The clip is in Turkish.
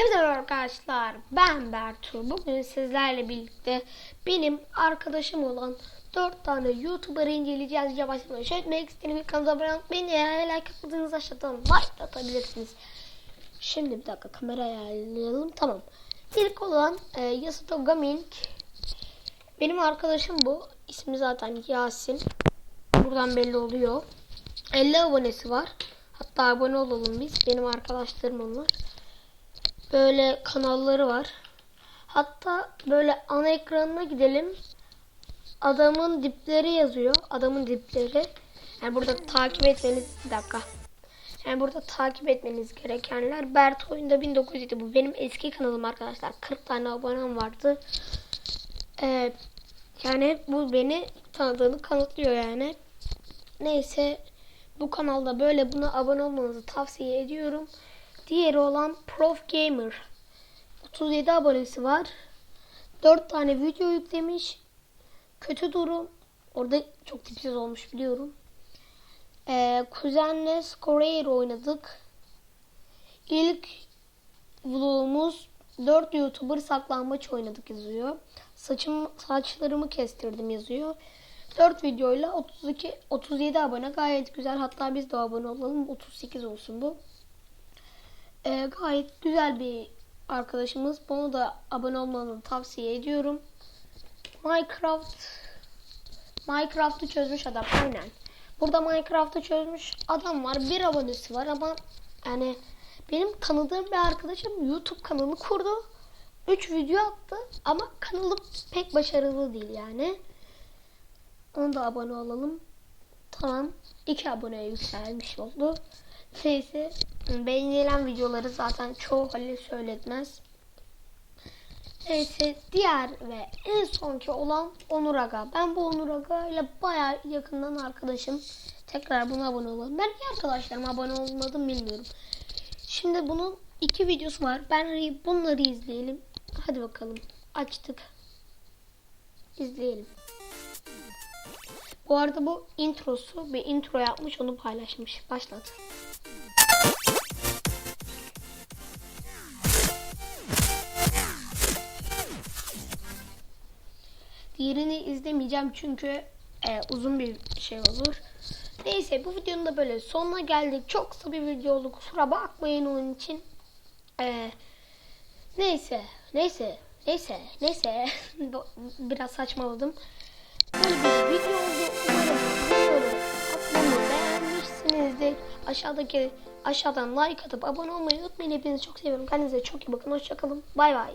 Evet arkadaşlar ben Bertu. Bugün sizlerle birlikte benim arkadaşım olan 4 tane YouTuber'ı inceleyeceğiz. Yavaş yavaş etmek istedim. Kanala abone olmayı eğer like atmadığınız aşağıdan like atabilirsiniz. Şimdi bir dakika kamerayı ayarlayalım. Tamam. İlk olan e, Yasuto Gaming. Benim arkadaşım bu. İsmi zaten Yasin. Buradan belli oluyor. 50 abonesi var. Hatta abone olalım biz. Benim arkadaşlarım onlar. Böyle kanalları var. Hatta böyle ana ekranına gidelim. Adamın dipleri yazıyor. Adamın dipleri. Yani burada takip etmeniz bir dakika. Yani burada takip etmeniz gerekenler Bert Oyunda 1907 bu benim eski kanalım arkadaşlar. 40 tane abonem vardı. Ee, yani bu beni tanıdığını kanıtlıyor yani. Neyse bu kanalda böyle buna abone olmanızı tavsiye ediyorum. Diğeri olan Prof Gamer. 37 abonesi var. 4 tane video yüklemiş. Kötü durum. Orada çok tipsiz olmuş biliyorum. Ee, kuzenle Square oynadık. İlk vlogumuz 4 YouTuber saklambaç oynadık yazıyor. Saçım saçlarımı kestirdim yazıyor. 4 videoyla 32 37 abone gayet güzel. Hatta biz de abone olalım. 38 olsun bu. Ee, gayet güzel bir arkadaşımız. Bunu da abone olmanızı tavsiye ediyorum. Minecraft Minecraft'ı çözmüş adam aynen. Burada Minecraft'ı çözmüş adam var. Bir abonesi var ama yani benim tanıdığım bir arkadaşım YouTube kanalı kurdu. 3 video attı ama kanalı pek başarılı değil yani. Onu da abone olalım. Tamam. 2 aboneye yükselmiş oldu. Neyse beğenilen videoları zaten çoğu Halil söyletmez. Neyse diğer ve en sonki olan Onur Aga. Ben bu Onur Aga ile baya yakından arkadaşım. Tekrar buna abone olalım. Ben niye arkadaşlarıma abone olmadım bilmiyorum. Şimdi bunun iki videosu var. Ben bunları izleyelim. Hadi bakalım. Açtık. İzleyelim. Bu arada bu introsu bir intro yapmış onu paylaşmış. Başlat. Diğerini izlemeyeceğim çünkü e, uzun bir şey olur. Neyse bu videonun da böyle sonuna geldik. Çok kısa bir video oldu. Kusura bakmayın onun için. E, neyse. Neyse. Neyse. Neyse. Biraz saçmaladım. Böyle bir video oldu. Umarım beğenmişsinizdir. Aşağıdaki aşağıdan like atıp abone olmayı unutmayın. Hepinizi çok seviyorum. Kendinize çok iyi bakın. Hoşçakalın. Bay bay.